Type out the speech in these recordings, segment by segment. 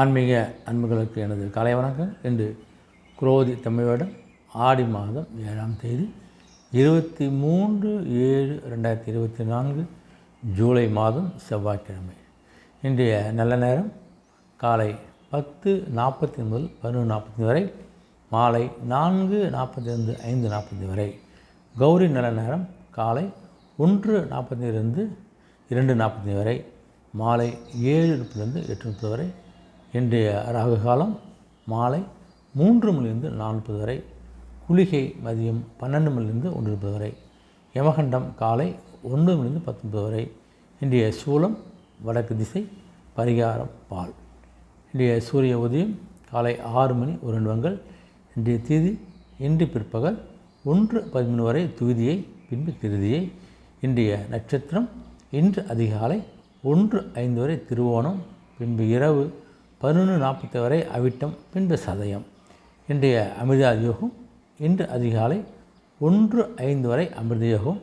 ஆன்மீக அன்புகளுக்கு எனது காலை வணக்கம். இன்று குரோதி தமிழ் ஆடி மாதம் ஏழாம் தேதி இருபத்தி மூன்று ஏழு ரெண்டாயிரத்தி இருபத்தி நான்கு ஜூலை மாதம் செவ்வாய்க்கிழமை. இன்றைய நல்ல நேரம் காலை பத்து நாற்பத்தி முதல் பதினொன்று நாற்பத்தி வரை மாலை நான்கு நாற்பத்தி ஐந்து ஐந்து நாற்பத்தி வரை. கௌரி நல்ல நேரம் காலை ஒன்று நாற்பத்தி இருந்து இரண்டு நாற்பத்தி வரை மாலை ஏழு முப்பதுலேருந்து எட்டு முப்பது வரை. இன்றைய ராகு காலம் மாலை மூன்று மணிலிருந்து நாற்பது வரை குளிகை மதியம் பன்னெண்டு மணிலிருந்து ஒன்று முப்பது வரை யமகண்டம் காலை ஒன்பது மணிலிருந்து பத்தொன்பது வரை இன்றைய சூலம் வடக்கு திசை பரிகாரம் பால். இன்றைய சூரிய உதயம் காலை ஆறு மணி ஒரு நிமிடங்கள் இன்றைய தீதி இன்று பிற்பகல் ஒன்று பதிமூணு வரை துவிதியை பின்பு திருதியை இன்றைய நட்சத்திரம் இன்று அதிகாலை ஒன்று ஐந்து வரை திருவோணம் பின்பு இரவு பதினொன்று நாற்பத்தி வரை அவிட்டம் பின்பு சதயம். இன்றைய அமிர்தா யோகம் இன்று அதிகாலை ஒன்று ஐந்து வரை அமிர்த யோகம்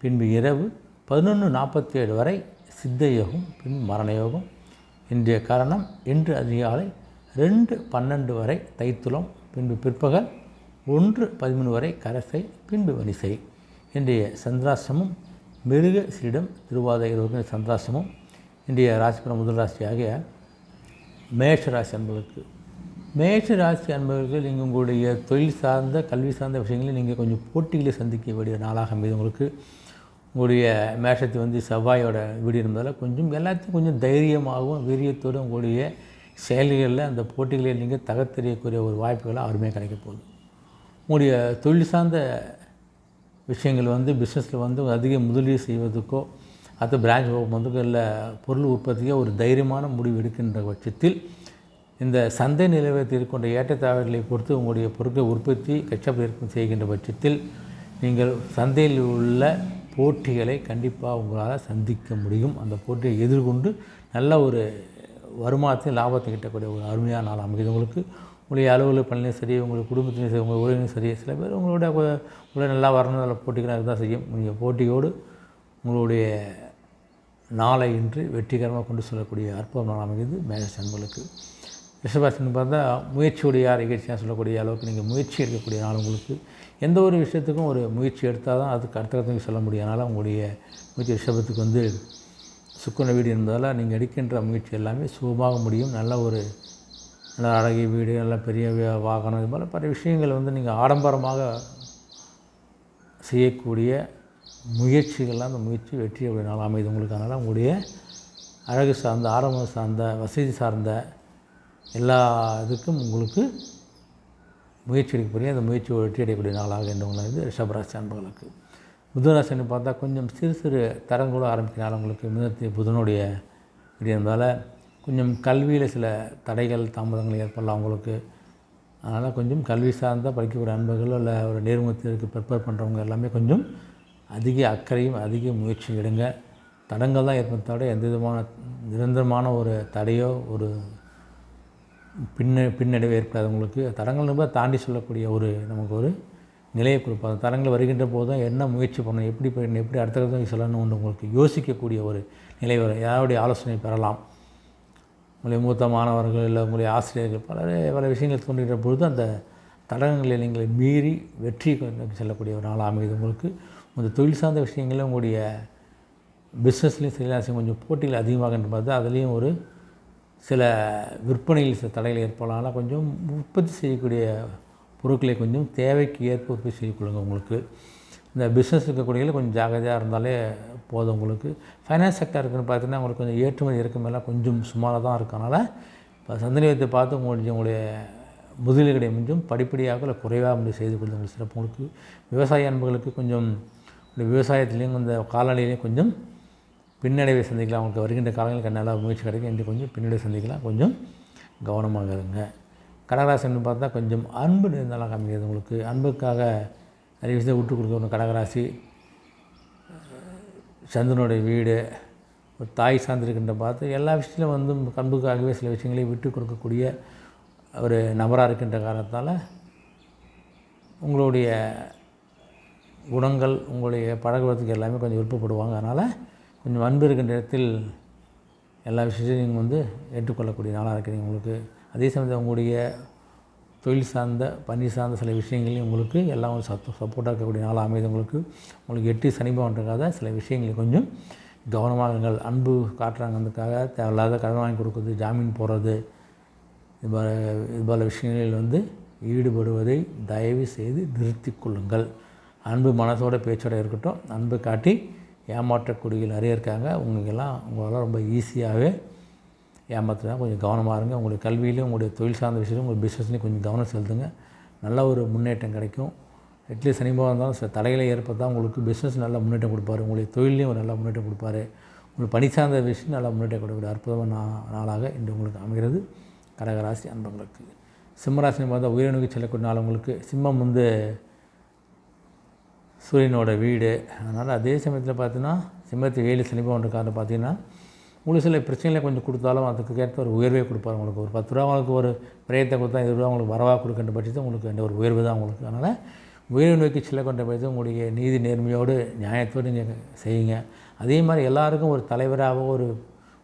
பின்பு இரவு பதினொன்று நாற்பத்தி ஏழு வரை சித்த யோகம் பின் மரண யோகம். இன்றைய கரணம் இன்று அதிகாலை ரெண்டு பன்னெண்டு வரை தைத்துளம் பின்பு பிற்பகல் ஒன்று பதிமூணு வரை கரசை பின்பு வரிசை. இன்றைய சந்திராசிரமம் மிருக சீடம் திருவாத இருவருக்கும் சந்திராசிரமம். இன்றைய ராசிபுரம் முதல் ராசி மேஷராசி அன்பர்களுக்கு. மேஷராசி அன்பர்கள் நீங்கள் உங்களுடைய தொழில் சார்ந்த கல்வி சார்ந்த விஷயங்களில் நீங்கள் கொஞ்சம் போட்டிகளை சந்திக்க வேண்டிய நாளாக அமைது உங்களுக்கு. உங்களுடைய மேஷத்தை வந்து செவ்வாயோட வீடு இருந்ததால் கொஞ்சம் எல்லாத்தையும் கொஞ்சம் தைரியமாகவும் வீரியத்தோடு உங்களுடைய செயல்களில் அந்த போட்டிகளில் நீங்கள் தகத்தெறியக்கூடிய ஒரு வாய்ப்புகளாக அருமையாக கிடைக்க போகுது. உங்களுடைய தொழில் சார்ந்த விஷயங்கள் வந்து பிஸ்னஸில் வந்து அதிக முதலீடு செய்வதற்கோ அடுத்த பிரான்ச் வந்து இல்லை பொருள் உற்பத்தியாக ஒரு தைரியமான முடிவு எடுக்கின்ற பட்சத்தில் இந்த சந்தை நிலவரத்தில் கொண்ட ஏற்றத்தாழ்வுகளை பொறுத்து உங்களுடைய பொருட்கள் உற்பத்தி கச்சப் செய்கின்ற பட்சத்தில் நீங்கள் சந்தையில் உள்ள போட்டிகளை கண்டிப்பாக உங்களால் சந்திக்க முடியும். அந்த போட்டியை எதிர்கொண்டு நல்ல ஒரு வருமானத்தையும் லாபத்தை கிட்டக்கூடிய ஒரு அருமையான நாள் அமைக்குது உங்களுக்கு உங்களுடைய அலுவலக பணியும் சரி உங்களுடைய குடும்பத்திலையும் சரி உங்கள் உறவிலும் சரி சில பேர் உங்களோட உங்களை நல்லா வரணும் அதில் போட்டிகளாக இருந்தால் செய்யும். நீங்கள் போட்டியோடு உங்களுடைய நாளை இன்று வெற்றிகரமாக கொண்டு செல்லக்கூடிய அற்புதம் நாள் அமைகிறது. மேரேஜ் அன்பர்களுக்கு பார்த்தா முயற்சியுடைய நிகழ்ச்சியாக சொல்லக்கூடிய அளவுக்கு நீங்கள் முயற்சி எடுக்கக்கூடிய நாள் உங்களுக்கு. எந்த ஒரு விஷயத்துக்கும் ஒரு முயற்சி எடுத்தால் தான் அதுக்கு அடுத்த கட்டத்துக்கு சொல்ல முடியும். அதனால் உங்களுடைய முயற்சி ரிஷபத்துக்கு வந்து சுக்குன வீடு என்பதால் நீங்கள் எடுக்கின்ற முயற்சி எல்லாமே சுகமாக முடியும். நல்ல ஒரு நல்ல அழகிய வீடு நல்ல பெரிய வாகனம் இது மாதிரி பல விஷயங்கள் வந்து நீங்கள் ஆடம்பரமாக செய்யக்கூடிய முயற்சிகள்லாம் அந்த முயற்சி வெற்றியுடைய நாள் அமைது உங்களுக்கு. அதனால் உங்களுடைய அழகு சார்ந்த ஆரம்பம் சார்ந்த வசதி சார்ந்த எல்லா இதுக்கும் உங்களுக்கு முயற்சி எடுக்கக்கூடிய அந்த முயற்சி வெற்றி அடையக்கூடிய நாளாக என்றவங்களை வந்து ரிஷபராசி அன்பர்களுக்கு. புதராசின்னு பார்த்தா கொஞ்சம் சிறு சிறு தரங்களோடு ஆரம்பிக்கிறனால உங்களுக்கு மிதத்தை புதனுடைய இருந்தால் கொஞ்சம் கல்வியில் சில தடைகள் தாமதங்கள் ஏற்படலாம் அவங்களுக்கு அதனால் கொஞ்சம் கல்வி சார்ந்த படிக்கக்கூடிய அன்பர்களோ இல்லை ஒரு நேர்முகத்திற்கு ப்ரிப்பேர் பண்ணுறவங்க எல்லாமே கொஞ்சம் அதிக அக்கறையும் அதிக முயற்சி எடுங்க. தடங்கள் தான் ஏற்படுத்தாட எந்த விதமான நிரந்தரமான ஒரு தடையோ ஒரு பின்ன பின்னடைவு ஏற்படாது உங்களுக்கு. தடங்கள் ரொம்ப தாண்டி சொல்லக்கூடிய ஒரு நமக்கு ஒரு நிலையை கொடுப்பாங்க தடங்கள் வருகின்ற போது தான் என்ன முயற்சி பண்ணணும் எப்படி பண்ணணும் எப்படி அடுத்த சொல்லணும் சொல்லணும்னு உங்களுக்கு யோசிக்கக்கூடிய ஒரு நிலை வரும். யாருடைய ஆலோசனை பெறலாம்? உங்களுடைய மூத்த மாணவர்கள் இல்லை உங்களுடைய ஆசிரியர்கள் பல பல விஷயங்கள் தோன்றுகிற பொழுது அந்த தடங்களை நீங்கள் மீறி வெற்றி செல்லக்கூடிய ஒரு நாள் அமைது உங்களுக்கு. இந்த தொழில் சார்ந்த விஷயங்களும் உங்களுடைய பிஸ்னஸ்லேயும் செயலாசியம் கொஞ்சம் போட்டிகள் அதிகமாகின்ற போது அதுலேயும் ஒரு சில விற்பனையில் சில தடைகள் ஏற்படலாம். ஆனால் கொஞ்சம் உற்பத்தி செய்யக்கூடிய பொருட்களை கொஞ்சம் தேவைக்கு ஏற்ப உற்பத்தி செய்யக்கொள்ளுங்க உங்களுக்கு. இந்த பிஸ்னஸ் இருக்கக்கூடிய கொஞ்சம் ஜாகிரதையாக இருந்தாலே போதும் உங்களுக்கு. ஃபைனான்ஸ் செக்டர் இருக்குன்னு பார்த்தீங்கன்னா உங்களுக்கு கொஞ்சம் ஏற்றுமதி இறக்குமெல்லாம் கொஞ்சம் சுமாராக தான் இருக்கனால இப்போ சந்தனியத்தை பார்த்து உங்களுடைய உங்களுடைய முதலீடுகளை கொஞ்சம் படிப்படியாக இல்லை குறைவாக முடிவு செய்து கொள்ளுங்கள் சிறப்பு. உங்களுக்கு விவசாய அன்புகளுக்கு கொஞ்சம் இந்த விவசாயத்துலேயும் இந்த காலநிலையிலையும் கொஞ்சம் பின்னடைவை சந்திக்கலாம். அவங்களுக்கு வருகின்ற காலங்களுக்கு கண்ணால் முயற்சி கிடைக்கும் என்று கொஞ்சம் பின்னடைவை சந்திக்கலாம். கொஞ்சம் கவனமாக இருங்க கடகராசின்னு பார்த்தா கொஞ்சம் அன்பு இருந்தாலும் காமிக்கிறது உங்களுக்கு. அன்புக்காக நிறைய விஷயத்தை விட்டு கொடுக்கணும் கடகராசி. சந்திரனுடைய வீடு ஒரு தாய் சார்ந்திருக்கின்ற பார்த்து எல்லா விஷயத்திலும் வந்து அன்புக்காகவே சில விஷயங்களையும் விட்டு கொடுக்கக்கூடிய ஒரு நபராக இருக்கின்ற காரணத்தால் உங்களுடைய குணங்கள் உங்களுடைய பழகுவதற்கு எல்லாமே கொஞ்சம் விருப்பப்படுவாங்க. அதனால் கொஞ்சம் அன்பு இருக்கின்ற இடத்தில் எல்லா விஷயத்தையும் நீங்கள் வந்து ஏற்றுக்கொள்ளக்கூடிய நாளாக இருக்கிறீங்க. உங்களுக்கு அதே சமயத்தில் உங்களுடைய தொழில் சார்ந்த பணி சார்ந்த சில விஷயங்களையும் உங்களுக்கு எல்லாம் ஒரு சப்போ சப்போர்ட்டாக இருக்கக்கூடிய நாளாக அமைது உங்களுக்கு. உங்களுக்கு எட்டு சனிபவன்றக்காக சில விஷயங்களை கொஞ்சம் கவனமாக இருங்கள். அன்பு காட்டுறாங்கிறதுக்காக தேவையில்லாத கடன் வாங்கி கொடுக்குறது ஜாமீன் போடுறது இது போல இது போல விஷயங்களில் வந்து ஈடுபடுவதை தயவு செய்து நிறுத்தி கொள்ளுங்கள். அன்பு மனசோட பேச்சோட இருக்கட்டும் அன்பு காட்டி ஏமாற்றக்கூடிய நிறைய இருக்காங்க உங்களுக்கெல்லாம் உங்களால் ரொம்ப ஈஸியாகவே ஏமாத்துறாங்க கொஞ்சம் கவனமாக இருங்க. உங்களுடைய கல்வியிலையும் உங்களுடைய தொழில் சார்ந்த விஷயத்திலும் உங்கள் பிஸ்னஸ்லையும் கொஞ்சம் கவனம் செலுத்துங்க. நல்ல ஒரு முன்னேற்றம் கிடைக்கும். அட்லீஸ்ட் சனிபாக இருந்தாலும் சில தடைகளை ஏற்பட்டால் உங்களுக்கு பிஸ்னஸ் நல்ல முன்னேற்றம் கொடுப்பாரு. உங்களுடைய தொழிலையும் ஒரு நல்ல முன்னேற்றம் கொடுப்பாரு. உங்களுக்கு பணி சார்ந்த விஷயம் நல்லா முன்னேற்றம் கொடுக்கக்கூடிய அற்புதமான நா- நாளாக இன்று உங்களுக்கு அமைகிறது. கடகராசி அன்பங்களுக்கு சிம்மராசினி பார்த்தா உயிரை செல்லக்கூடிய நாள் உங்களுக்கு. சிம்மம் வந்து சூரியனோட வீடு. அதனால் அதே சமயத்தில் பார்த்தீங்கன்னா சிம்மத்து வேலு சனிபவன் காரணம் பார்த்தீங்கன்னா உங்களுக்கு சில பிரச்சனைகளை கொஞ்சம் கொடுத்தாலும் அதுக்கு ஏற்ற ஒரு உயர்வே கொடுப்பார் உங்களுக்கு. ஒரு பத்து ரூபா உங்களுக்கு ஒரு பிரயத்தை கொடுத்தா இருபது ரூபா உங்களுக்கு வரவாக கொடுக்கின்ற பட்சத்தில் உங்களுக்கு எந்த ஒரு உயர்வு தான் உங்களுக்கு. அதனால் உயர்வு நோக்கி செல்லக்கொண்ட பட்சத்தில் உங்களுடைய நீதி நேர்மையோடு நியாயத்தோடு நீங்கள் செய்யுங்க. அதே மாதிரி எல்லாருக்கும் ஒரு தலைவராக ஒரு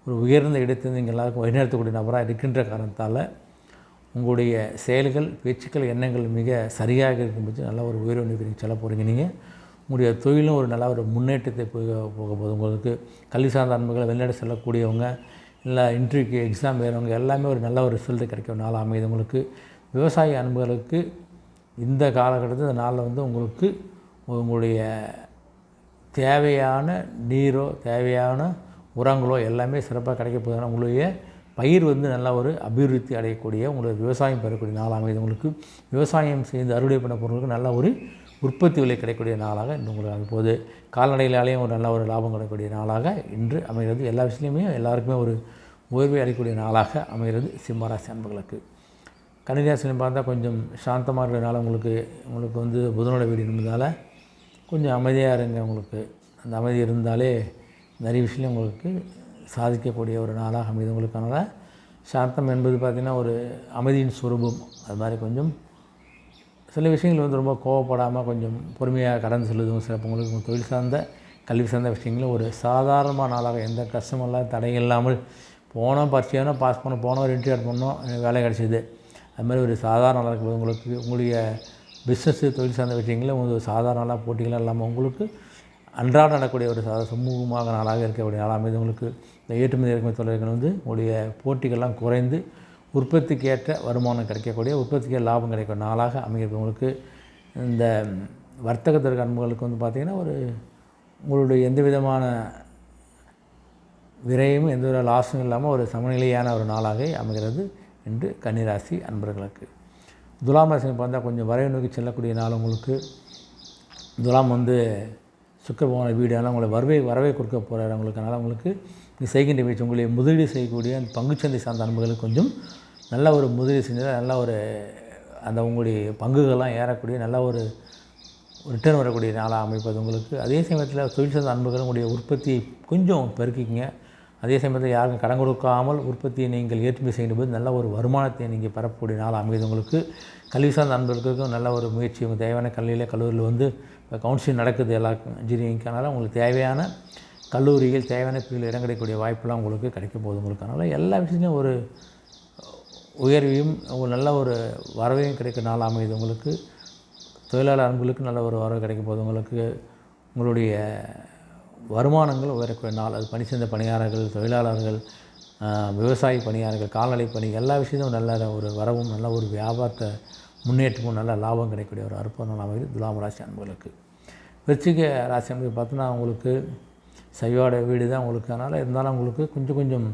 ஒரு உயர்ந்த இடத்தில் நீங்கள் எல்லாருக்கும் வழிநடத்தக்கூடிய நபராக இருக்கின்ற காரணத்தால் உங்களுடைய செயல்கள் பேச்சுக்கள் எண்ணங்கள் மிக சரியாக இருக்கும்போது நல்ல ஒரு உயர்வு நோக்கி நீங்கள் செல்ல போகிறீங்க நீங்கள் உங்களுடைய தொழிலும் ஒரு நல்ல ஒரு முன்னேற்றத்தை போக போக போது உங்களுக்கு கல்வி சார்ந்த அன்புகளை வெளிநாடு செல்லக்கூடியவங்க இல்லை இன்டர்வியூக்கு எக்ஸாம் எழுதுறவங்க எல்லாமே ஒரு நல்ல ஒரு ரிசல்ட்டு கிடைக்கும். நாள் அமையுது. உங்களுக்கு விவசாய அன்புகளுக்கு இந்த காலகட்டத்தில் இந்த நாளில் வந்து உங்களுக்கு உங்களுடைய தேவையான நீரோ தேவையான உரங்களோ எல்லாமே சிறப்பாக கிடைக்க போதுனா உங்களுடைய பயிர் வந்து நல்ல ஒரு அபிவிருத்தி அடையக்கூடிய உங்களுக்கு விவசாயம் பெறக்கூடிய நாள் அமைது உங்களுக்கு விவசாயம் செய்து அறுவடை பண்ண பொருளுக்கு நல்ல ஒரு உற்பத்தி விலை கிடைக்கக்கூடிய நாளாக இன்று உங்களுக்கு அமைய கால்நடைகளாலேயும் ஒரு நல்ல ஒரு லாபம் கிடைக்கக்கூடிய நாளாக இன்று அமைகிறது. எல்லா விஷயத்துலையுமே எல்லாருக்குமே ஒரு உயர்வை அளிக்கக்கூடிய நாளாக அமைகிறது சிம்மராசி அன்புகளுக்கு. கன்னிராசினு பார்த்தா கொஞ்சம் சாந்தமாக இருக்கிறதுனால உங்களுக்கு உங்களுக்கு வந்து புதனோட வீடு இருந்ததால் கொஞ்சம் அமைதியாக இருங்க உங்களுக்கு. அந்த அமைதி இருந்தாலே நிறைய விஷயம் உங்களுக்கு சாதிக்கக்கூடிய ஒரு நாளாக அமைது உங்களுக்கு அதனால் சாந்தம் என்பது பார்த்திங்கன்னா ஒரு அமைதியின் சுரூபம். அது மாதிரி கொஞ்சம் சில விஷயங்கள் வந்து ரொம்ப கோவப்படாமல் கொஞ்சம் பொறுமையாக கடந்து செல்லுதும் சில பொங்கலுக்கு தொழில் சார்ந்த கல்வி சார்ந்த விஷயங்களும் ஒரு சாதாரணமாக நாளாக எந்த கஷ்டமும் இல்லாத தடை இல்லாமல் போனோம் பரிச்சையான பாஸ் பண்ணோம் போனோம் ஒரு இன்டர்வியூ பண்ணோம் எனக்கு வேலை கிடச்சிது. அதுமாதிரி ஒரு சாதாரண நாளாக இருக்கும்போது உங்களுக்கு உங்களுடைய பிஸ்னஸ்ஸு தொழில் சார்ந்த விஷயங்களும் உங்களுக்கு ஒரு சாதாரண நாளாக போட்டிகளாக இல்லாமல் உங்களுக்கு அன்றாடம் நடக்கக்கூடிய ஒரு சாத சமூகமாக நாளாக இருக்கக்கூடிய நாளாக அமைது. உங்களுக்கு இந்த ஏற்றுமதி இறக்குமதி தொழில்கள் வந்து உங்களுடைய போட்டிகள்லாம் குறைந்து உற்பத்திக்கு ஏற்ற வருமானம் கிடைக்கக்கூடிய உற்பத்திக்கு லாபம் கிடைக்கும் நாளாக அமைகிறது. உங்களுக்கு இந்த வர்த்தகத்திற்கு அன்புகளுக்கு வந்து பார்த்திங்கன்னா ஒரு உங்களுடைய எந்த விதமான விரையும் எந்த ஒரு லாஸும் இல்லாமல் ஒரு சமநிலையான ஒரு நாளாக அமைகிறது என்று கன்னிராசி அன்பர்களுக்கு. துலாம் ராசி பார்த்தா கொஞ்சம் வரைவு நோக்கி செல்லக்கூடிய நாள் உங்களுக்கு. துலாம் வந்து சுக்கர பகவான உங்களை வரவே வரவே கொடுக்க போகிறார் உங்களுக்கு அதனால் உங்களுக்கு செய்கின்ற முயற்சி உங்களை முதலீடு செய்யக்கூடிய அந்த பங்குச்சந்தை சார்ந்த அன்புகளுக்கு கொஞ்சம் நல்ல ஒரு முதலீடு செஞ்சால் நல்ல ஒரு அந்த உங்களுடைய பங்குகள்லாம் ஏறக்கூடிய நல்ல ஒரு ரிட்டர்ன் வரக்கூடிய நாளாக அமைப்பது உங்களுக்கு. அதே சமயத்தில் தொழில் சார்ந்த அன்புகள் உங்களுடைய உற்பத்தியை கொஞ்சம் பெருக்கிக்கங்க. அதே சமயத்தில் யாருக்கும் கடன் கொடுக்காமல் உற்பத்தியை நீங்கள் ஏற்றுமதி செய்யும் போது நல்ல ஒரு வருமானத்தை நீங்கள் பெறக்கூடிய நாள் அமைது உங்களுக்கு. கல்வி சார்ந்த அன்பர்களுக்கும் நல்ல ஒரு முயற்சி உங்கள் தேவையான கல்வியில் கல்லூரியில் வந்து இப்போ கவுன்சிலிங் நடக்குது எல்லா இன்ஜினியரிங்க்கானால உங்களுக்கு தேவையான கல்லூரியில் தேவையான பிள்ளைகள் இடம் கிடைக்கக்கூடிய வாய்ப்பெல்லாம் உங்களுக்கு கிடைக்க போகுது உங்களுக்கு அதனால் எல்லா விஷயத்தையும் ஒரு உயர்வையும் ஒரு நல்ல ஒரு வரவையும் கிடைக்கும் நாள் அமையுது உங்களுக்கு. தொழிலாளர் அன்புகளுக்கு நல்ல ஒரு வரவு கிடைக்கும் போகுது உங்களுக்கு. உங்களுடைய வருமானங்கள் உயரக்கூடிய நாள். அது பணி சேர்ந்த பணியாளர்கள் தொழிலாளர்கள் விவசாய பணியாளர்கள் கால்நடை பணி எல்லா விஷயத்தையும் நல்ல ஒரு வரவும் நல்ல ஒரு வியாபாரத்தை முன்னேற்றமும் நல்ல லாபம் கிடைக்கக்கூடிய ஒரு அற்புத நாள் அமைது துலாம் ராசி அன்புகளுக்கு. விருச்சிக ராசி அன்புகள் பார்த்தோன்னா உங்களுக்கு சைவாட வீடு தான் உங்களுக்கு. அதனால் இருந்தாலும் உங்களுக்கு கொஞ்சம் கொஞ்சம்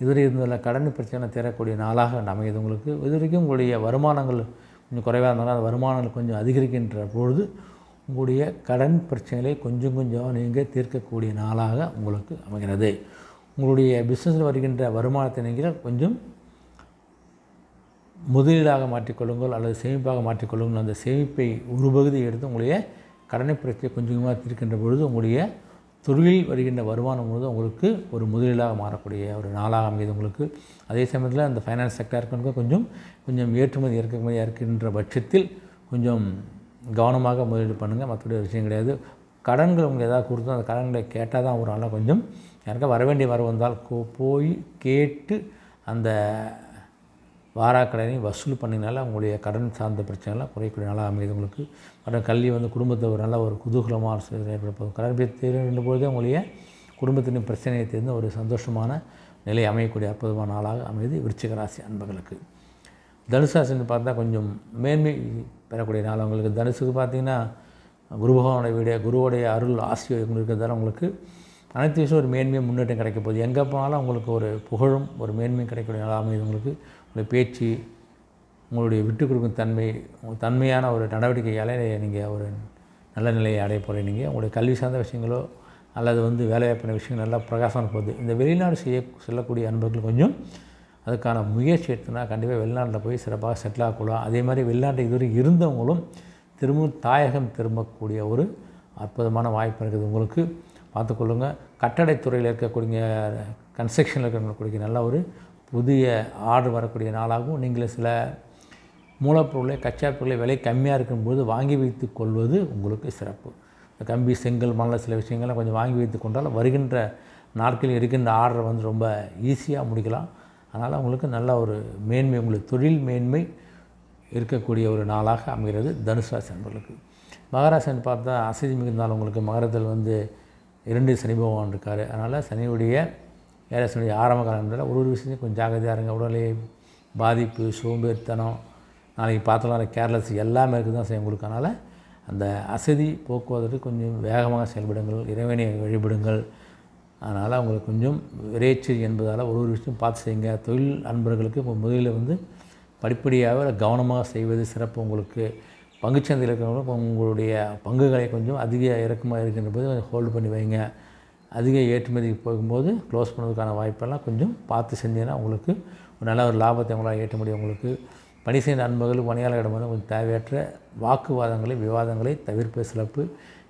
இதுவரை இருந்ததில் கடன் பிரச்சனை தரக்கூடிய நாளாக அமையுது உங்களுக்கு. இது வரைக்கும் உங்களுடைய வருமானங்கள் கொஞ்சம் குறைவாக இருந்தாலும் அந்த வருமானங்கள் கொஞ்சம் அதிகரிக்கின்ற பொழுது உங்களுடைய கடன் பிரச்சனைகளை கொஞ்சம் கொஞ்சம் நீங்கள் தீர்க்கக்கூடிய நாளாக உங்களுக்கு அமைகிறது. உங்களுடைய பிஸ்னஸில் வருகின்ற வருமானத்தை நீங்கள் கொஞ்சம் முதலீடாக மாற்றிக்கொள்ளுங்கள் அல்லது சேமிப்பாக மாற்றிக்கொள்ளுங்கள். அந்த சேமிப்பை ஒரு பகுதியை எடுத்து உங்களுடைய கடனை பிரச்சனை கொஞ்சம் கொஞ்சமாக தீர்க்கின்ற பொழுது உங்களுடைய தொழிலில் வருகின்ற வருமானம் முழுவதும் உங்களுக்கு ஒரு முதலீடாக மாறக்கூடிய ஒரு நாளாக அமையுது உங்களுக்கு. அதே சமயத்தில் அந்த ஃபைனான்ஸ் செக்டருக்கு கொஞ்சம் கொஞ்சம் ஏற்றுமதி இறக்குமதியாக இருக்கின்ற பட்சத்தில் கொஞ்சம் கவனமாக முதலீடு பண்ணுங்கள் மற்றபடி விஷயம் கிடையாது. கடன்கள் உங்களுக்கு ஏதாவது கொடுத்தோம் அந்த கடன்களை கேட்டால் தான் ஒரு நாளாக கொஞ்சம் யாருக்கா வர வேண்டிய வந்தால் போய் கேட்டு அந்த வாராக்கடனையும் வசூல் பண்ணினால உங்களுடைய கடன் சார்ந்த பிரச்சனைலாம் குறையக்கூடிய நாளாக அமையுது உங்களுக்கு. மற்றும் கல்வி வந்து குடும்பத்தை ஒரு நல்ல ஒரு குதூகலமாக சூழ்நிலை ஏற்பட போகுது. கடன் தீர்ந்த பொழுதே உங்களுடைய குடும்பத்தின் பிரச்சனையை தீர்ந்து ஒரு சந்தோஷமான நிலை அமையக்கூடிய அற்புதமான நாளாக அமைது விருச்சிக ராசி அன்பர்களுக்கு. தனுசு ராசின்னு பார்த்தா கொஞ்சம் மேன்மை பெறக்கூடிய நாள் உங்களுக்கு. தனுசுக்கு பார்த்தீங்கன்னா குரு பகவானுடைய வீடு குருவோடைய அருள் ஆசிரியர் இருக்கிறதால உங்களுக்கு அனைத்து விஷயம் ஒரு மேன்மையும் முன்னேற்றம் கிடைக்க போகுது. எங்கே போனாலும் உங்களுக்கு ஒரு புகழும் ஒரு மேன்மையும் கிடைக்கக்கூடிய நாளாக அமையுது உங்களுக்கு. உங்களுடைய பேச்சு உங்களுடைய விட்டு கொடுக்கும் தன்மை உங்கள் தன்மையான ஒரு நடவடிக்கையால் நீங்கள் ஒரு நல்ல நிலையை அடைய போகிறீங்க நீங்கள் உங்களுடைய கல்வி சார்ந்த விஷயங்களோ அல்லது வந்து வேலைவாய்ப்பான விஷயங்கள் நல்லா பிரகாசம் போகுது. இந்த வெளிநாடு செய்ய செல்லக்கூடிய அன்பர்கள் கொஞ்சம் அதுக்கான முயற்சி எடுத்துனா கண்டிப்பாக வெளிநாட்டில் போய் சிறப்பாக செட்டில் ஆகக்கூடாது அதே மாதிரி வெளிநாட்டில் இதுவரை இருந்தவங்களும் திரும்பவும் தாயகம் திரும்பக்கூடிய ஒரு அற்புதமான வாய்ப்பு இருக்குது உங்களுக்கு. பார்த்துக்கொள்ளுங்கள் கட்டடத்துறையில் இருக்கக்கூடிய கன்ஸ்ட்ரக்ஷனில் இருக்கக்கூடிய நல்ல ஒரு புதிய ஆர்டர் வரக்கூடிய நாளாகவும் நீங்கள் சில மூலப்பொருளை கச்சா பொருளை விலை கம்மியாக இருக்கும்போது வாங்கி வைத்து கொள்வது உங்களுக்கு சிறப்பு. இந்த கம்பி செங்கல் மணல் சில விஷயங்கள்லாம் கொஞ்சம் வாங்கி வைத்து கொண்டால் வருகின்ற நாட்களில் இருக்கின்ற ஆர்டரை வந்து ரொம்ப ஈஸியாக முடிக்கலாம். அதனால் உங்களுக்கு நல்ல ஒரு மேன்மை உங்களுக்கு தொழில் மேன்மை இருக்கக்கூடிய ஒரு நாளாக அமைகிறது தனுசுராசி நண்பர்களுக்கு மகராசன் பார்த்தா அசதி மிகுந்தால் உங்களுக்கு மகரத்தில் வந்து இரண்டு சனி பகவான் இருக்கார். அதனால் சனியுடைய ஏழசனுடைய ஆரம்ப காலங்களில் ஒரு ஒரு விஷயத்தையும் கொஞ்சம் ஜாகிரதையாக இருங்க. உடலே பாதிப்பு சோம்பேறித்தனம் நாளைக்கு பார்த்தோம்னா கேர்லெஸ் எல்லாமே இருக்குது தான் செய்யும் உங்களுக்கு. அதனால் அந்த அசதி போக்குவதற்கு கொஞ்சம் வேகமாக செயல்படுங்கள் இறைவனை வழிபடுங்கள். அதனால் அவங்களுக்கு கொஞ்சம் விரைச்சி என்பதால் ஒரு ஒரு விஷயம் பார்த்து செய்யுங்க. தொழில் அன்பர்களுக்கு இப்போ முதலில் வந்து படிப்படியாக கவனமாக செய்வது சிறப்பு உங்களுக்கு. பங்குச்சந்தையில் இருக்கிறவங்க உங்களுடைய பங்குகளை கொஞ்சம் அதிக இறக்கமாக இருக்கின்ற போது கொஞ்சம் ஹோல்டு பண்ணி வைங்க. அதிக ஏற்றுமதிக்கு போகும்போது க்ளோஸ் பண்ணுறதுக்கான வாய்ப்பெல்லாம் கொஞ்சம் பார்த்து செஞ்சீங்கன்னா உங்களுக்கு ஒரு நல்ல ஒரு லாபத்தை உங்களால் ஏற்ற முடியும். உங்களுக்கு பணி செய்த நண்பர்கள் பணியாளர்களிடம் வந்து கொஞ்சம் தேவையற்ற வாக்குவாதங்களை விவாதங்களை தவிர்ப்பது சிறப்பு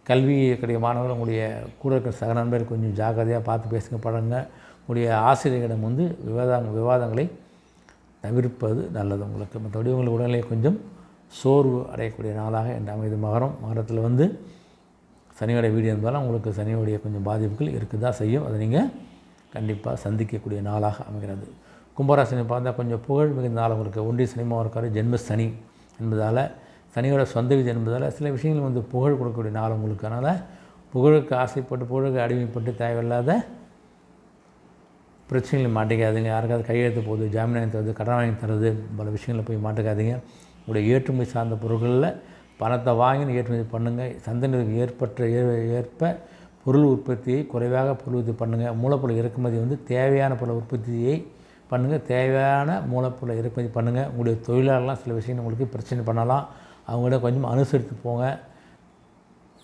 கல்வி இருக்கக்கூடிய மாணவர்கள் உங்களுடைய கூட இருக்கிற சக நண்பர்கள் கொஞ்சம் ஜாக்கிரதையாக பார்த்து பேசுங்க பழங்க உங்களுடைய ஆசிரியர்களிடம் வந்து விவாதம் விவாதங்களை தவிர்ப்பது நல்லது உங்களுக்கு. மற்றபடி உங்கள் உடல்நிலை கொஞ்சம் சோர்வு அடையக்கூடிய நாளாக என்று அமைது மகரம் மகரத்தில் வந்து சனியோட வீடு இருந்தாலும் உங்களுக்கு சனியோடைய கொஞ்சம் பாதிப்புகள் இருக்க தான் செய்யும். அதை நீங்கள் கண்டிப்பாக சந்திக்கக்கூடிய நாளாக அமைகிறது. கும்பராசினி பார்த்தா கொஞ்சம் புகழ் மிகுந்த நாள் உங்களுக்கு. ஒன்றிய சனிமாவும் இருக்கார் ஜென்ம சனி என்பதால் சனியோட சொந்த விதி என்பதால் சில விஷயங்கள் வந்து புகழ் கொடுக்கக்கூடிய நாள் உங்களுக்கு. அதனால் புகழுக்கு ஆசைப்பட்டு புகழுக்கு அடிமைப்பட்டு தேவையில்லாத பிரச்சனைகளை மாட்டிக்காதீங்க. யாருக்காவது கையெழுத்து போகுது ஜாமீன் வாங்கி தருது கடன் வாங்கி தருது பல விஷயங்களில் போய் மாட்டிக்காதீங்க. உங்களுடைய ஏற்றுமை சார்ந்த பொருட்களில் பணத்தை வாங்கி ஏற்றுமதி பண்ணுங்கள் சந்தைகளுக்கு ஏற்பட்ட ஏ- ஏற்ப பொருள் உற்பத்தியை குறைவாக பொருள் உற்பத்தி பண்ணுங்கள் மூலப்பொருள் இறக்குமதி வந்து தேவையான பொருள் உற்பத்தியை பண்ணுங்கள் தேவையான மூலப்பொருளை இறக்குமதி பண்ணுங்கள் உங்களுடைய தொழிலாளர்லாம் சில விஷயங்கள் உங்களுக்கு பிரச்சனை பண்ணலாம். அவங்களோட கொஞ்சம் அனுசரித்து போங்க.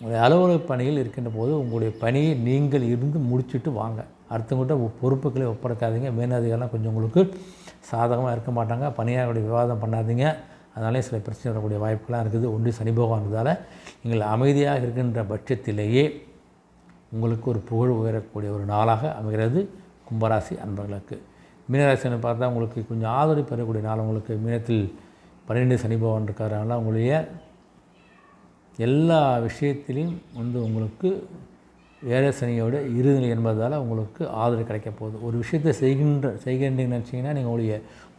உங்களுடைய அலுவலக பணியில் இருக்கின்ற போது உங்களுடைய பணியை நீங்கள் இருந்து முடிச்சுட்டு வாங்க. அடுத்தவங்கள்ட்ட பொறுப்புகளை ஒப்படைக்காதீங்க. மேலதிகாரிலாம் கொஞ்சம் உங்களுக்கு சாதகமாக இருக்க மாட்டாங்க. பணியாளர்களுடைய விவாதம் பண்ணாதீங்க. அதனாலே சில பிரச்சனை வரக்கூடிய வாய்ப்புகள்லாம் இருக்குது. ஒன்று சனி பகவான் இருந்ததால் நீங்கள் அமைதியாக இருக்கின்ற பட்சத்திலேயே உங்களுக்கு ஒரு புகழ் உயரக்கூடிய ஒரு நாளாக அமைகிறது கும்பராசி அன்பர்களுக்கு. மீனராசின்னு பார்த்தா உங்களுக்கு கொஞ்சம் ஆதரவு பெறக்கூடிய நாள் உங்களுக்கு மீனத்தில் பன்னிரெண்டு சனி பகவான் இருக்கார் உங்களுடைய எல்லா விஷயத்திலையும் வந்து உங்களுக்கு வேலை சனியோட இருநிலை என்பதால் உங்களுக்கு ஆதரவு கிடைக்க போகுது. ஒரு விஷயத்தை செய்கின்ற செய்கின்றீங்கன்னு நினச்சிங்கன்னா நீங்கள் உங்களுடைய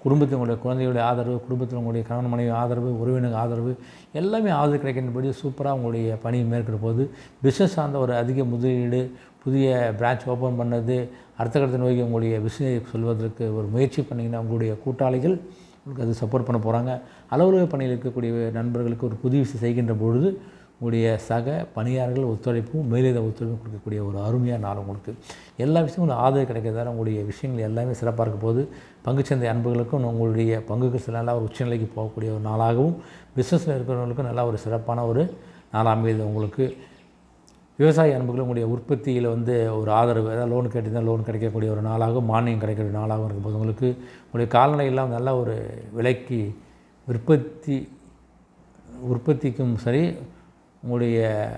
குடும்பத்தில் உங்களுடைய குழந்தைகளுடைய ஆதரவு குடும்பத்தில் உங்களுடைய கணவன் மனைவி ஆதரவு உறவினர் ஆதரவு எல்லாமே ஆதரவு கிடைக்கின்றபடி சூப்பராக உங்களுடைய பணி மேற்கொள்ள போகுது. பிஸ்னஸ் சார்ந்த ஒரு அதிக முதலீடு புதிய பிரான்ச் ஓப்பன் பண்ணது அடுத்த கட்டத்தை நோக்கி உங்களுடைய பிஸ்னஸ் சொல்வதற்கு ஒரு முயற்சி பண்ணிங்கன்னா உங்களுடைய கூட்டாளிகள் உங்களுக்கு அது சப்போர்ட் பண்ண போகிறாங்க அலுவலக பணியில் இருக்கக்கூடிய நண்பர்களுக்கு ஒரு புதிய விஷயம் செய்கின்ற பொழுது உங்களுடைய சக பணியாளர்கள் ஒத்துழைப்பும் மேலதிக ஒத்துழைப்பும் கொடுக்கக்கூடிய ஒரு அருமையான நாள் உங்களுக்கு. எல்லா விஷயமும் உங்களுக்கு ஆதரவு கிடைக்கிறதால உங்களுடைய விஷயங்கள் எல்லாமே சிறப்பாக இருக்கும் போது பங்குச்சந்தை அன்புகளுக்கும் உங்களுடைய பங்குகள் சில நல்லா ஒரு உச்சநிலைக்கு போகக்கூடிய ஒரு நாளாகவும் பிஸ்னஸில் இருக்கிறவங்களுக்கும் நல்லா ஒரு சிறப்பான ஒரு நாளாக அமையுது. உங்களுக்கு விவசாய அன்புகள் உங்களுடைய உற்பத்தியில் வந்து ஒரு ஆதரவு ஏதாவது லோன் கேட்டிருந்தால் லோன் கிடைக்கக்கூடிய ஒரு நாளாகவும் மானியம் கிடைக்கக்கூடிய நாளாகவும் இருக்கும்போது உங்களுக்கு உங்களுடைய கால்நடையெல்லாம் நல்ல ஒரு விலைக்கு உற்பத்தி உற்பத்திக்கும் சரி உங்களுடைய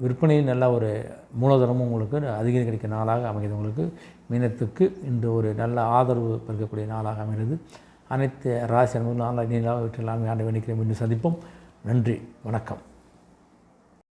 விற்பனையும் நல்ல ஒரு மூலதனமும் உங்களுக்கு அதிகம் நாளாக அமைகிறது. உங்களுக்கு மீனத்துக்கு இன்று ஒரு நல்ல ஆதரவு பெருக்கக்கூடிய நாளாக அமைகிறது. அனைத்து ராசி அன்புகளும் நாளாக நீங்களாக வீட்டில் ஆண்டு வேண்டிக்கிறேன் மீண்டும் சந்திப்போம். நன்றி. வணக்கம்.